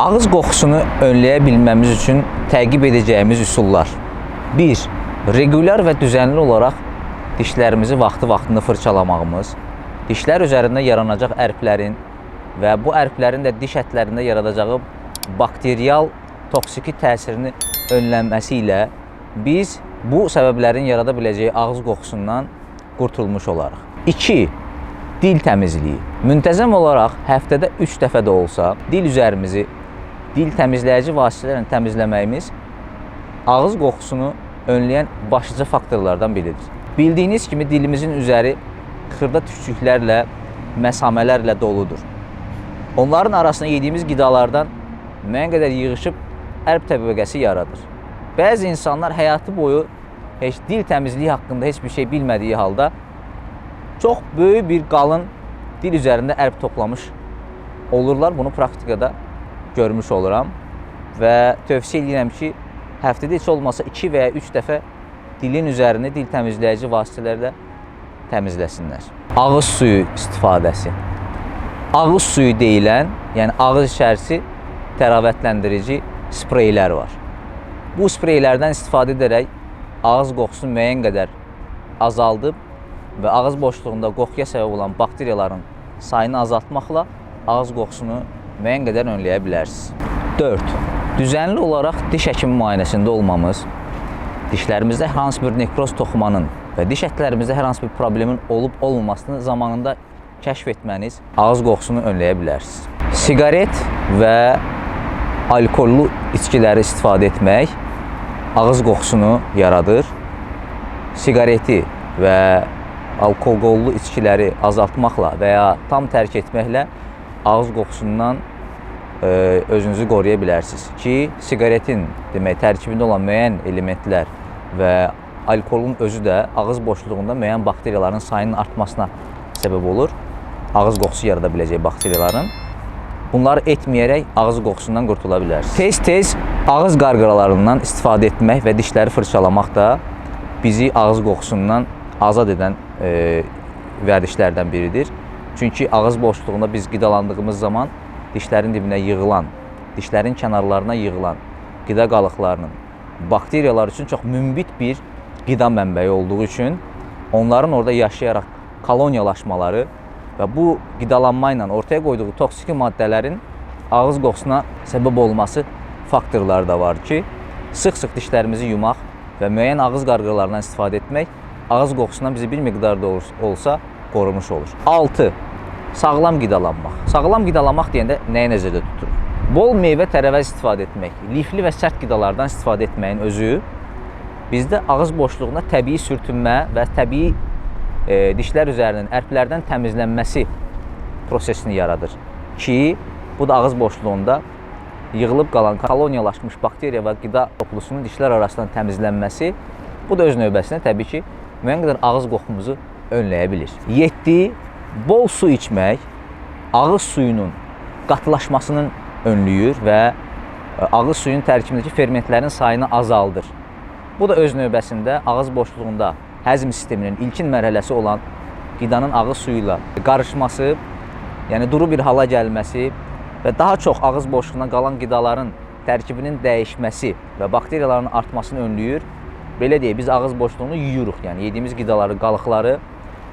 Ağız qoxusunu önləyə üçün təqib edəcəyimiz üsullar. 1. Regular və düzənli olaraq dişlərimizi vaxtı-vaxtında fırçalamağımız, dişlər üzərində yaranacaq ərklərin və bu ərklərin də diş ətlərində yaradacağı bakterial toksiki təsirini önlənməsi biz bu səbəblərin yarada biləcəyi ağız qoxusundan qurtulmuş olarıq. 2. Dil təmizliyi. Müntəzəm olaraq həftədə 3 dəfə də olsa dil üzərimizi dil təmizləyici vasitələrlə təmizləməyimiz ağız qoxusunu önləyən başlıca faktorlardan biridir. Bildiyiniz kimi dilimizin üzəri xırda tükçüklərlə, məsamələrlə doludur. Onların arasında yediyimiz qidalardan müəyyən qədər yığışıb ərb təbəqəsi yaradır. Bəzi insanlar həyatı boyu heç dil təmizliyi haqqında heç bir şey bilmədiyi halda çox böyük bir qalın dil üzərində ərb toplamış olurlar. Bunu praktikada görmüş oluram və tövsiyə edirəm ki, həftədə heç olmasa 2 və ya 3 dəfə dilin üzərini dil təmizləyici vasitələrlə təmizləsinlər. Ağız suyu istifadəsi. Ağız suyu deyilən, yəni ağız içərisi təravətləndirici spreylər var. Bu spreylərdən istifadə edərək ağız qoxusunu müəyyən qədər azaldıb və ağız boşluğunda qoxuya səbəb olan bakteriyaların sayını azaltmaqla ağız qoxusunu müəyyən qədər önləyə bilərsiniz. 4. Düzənli olaraq diş həkimi müayinəsində olmamız, dişlərimizdə hər hansı bir nekroz toxumanın və diş ətlərimizdə hər hansı bir problemin olub-olmamasını zamanında kəşf etməniz ağız qoxusunu önləyə bilərsiniz. Siqaret və alkollü içkiləri istifadə etmək ağız qoxusunu yaradır. Siqareti və alkoqollu içkiləri azaltmaqla və ya tam tərk etməklə ağız qoxusundan e, özünüzü qoruya bilərsiniz ki, siqaretin demək tərkibində olan müəyyən elementlər və alkolun özü də ağız boşluğunda müəyyən bakteriyaların sayının artmasına səbəb olur. Ağız qoxusu yarada biləcək bakteriyaların. Bunları etməyərək ağız qoxusundan qurtula. Tez-tez ağız qarqaralarından istifadə etmək və dişləri fırçalamaq da bizi ağız qoxusundan azad edən e, vərdişlərdən biridir. Çünki ağız boşluğunda biz qidalandığımız zaman dişlərin dibinə yığılan, dişlərin kənarlarına yığılan qida qalıqlarının bakteriyalar üçün çox mümbit bir qida mənbəyi olduğu üçün onların orada yaşayaraq koloniyalaşmaları və bu qidalanma ortaya qoyduğu toksiki maddələrin ağız qoxusuna səbəb olması faktorları da var ki, sıx-sıx dişlərimizi yumaq və müəyyən ağız qarqaralarından istifadə etmək ağız qoxusundan bizi bir miqdarda ol- olsa qorumuş olur. 6. Sağlam qidalanmaq. Sağlam qidalanmaq deyəndə nəyi nəzərdə tuturuq? Bol meyvə tərəvəz istifadə etmək, lifli və sərt qidalardan istifadə etməyin özü bizdə ağız boşluğuna təbii sürtünmə və təbii e, dişlər üzərinin ərklərdən təmizlənməsi prosesini yaradır ki, bu da ağız boşluğunda yığılıb qalan koloniyalaşmış bakteriya və qida toplusunun dişlər arasından təmizlənməsi bu da öz növbəsində təbii ki, müəyyən qədər ağız qoxumuzu önləyə bilir. 7. Bol su içmək ağız suyunun qatılaşmasının önləyir və e, ağız suyunun tərkibindəki fermentlərin sayını azaldır. Bu da öz növbəsində ağız boşluğunda həzm sisteminin ilkin mərhələsi olan qidanın ağız suyu ilə qarışması, yəni duru bir hala gəlməsi və daha çox ağız boşluğuna qalan qidaların tərkibinin dəyişməsi və bakteriyaların artmasını önləyir. Belə deyək, biz ağız boşluğunu yuyuruq, yəni yediyimiz qidaları, qalıqları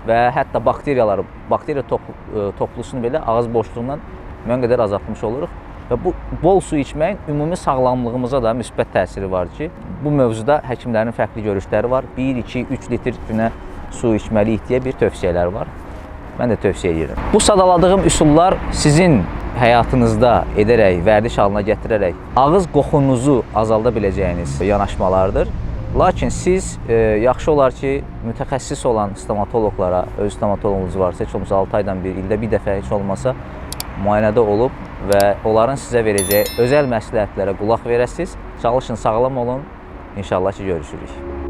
və hətta bakteriyaları, bakteriya e, toplusunu belə ağız boşluğundan müəyyən qədər azaltmış oluruq. Və bu bol su içməyin ümumi sağlamlığımıza da müsbət təsiri var ki, bu mövzuda həkimlərin fərqli görüşləri var. 1, 2, 3 litr günə su içməliyik deyə bir tövsiyələr var. Mən də tövsiyə edirəm. Bu sadaladığım üsullar sizin həyatınızda edərək, vərdiş halına gətirərək ağız qoxunuzu azalda biləcəyiniz yanaşmalardır. Lakin siz e, yaxşı olar ki, mütəxəssis olan stomatoloqlara, öz stomatoloqunuz varsa, heç olmasa 6 aydan bir, ildə bir dəfə heç olmasa müayinədə olub və onların sizə verəcəyi özəl məsləhətlərə qulaq verəsiniz. Çalışın, sağlam olun. İnşallah ki, görüşürük.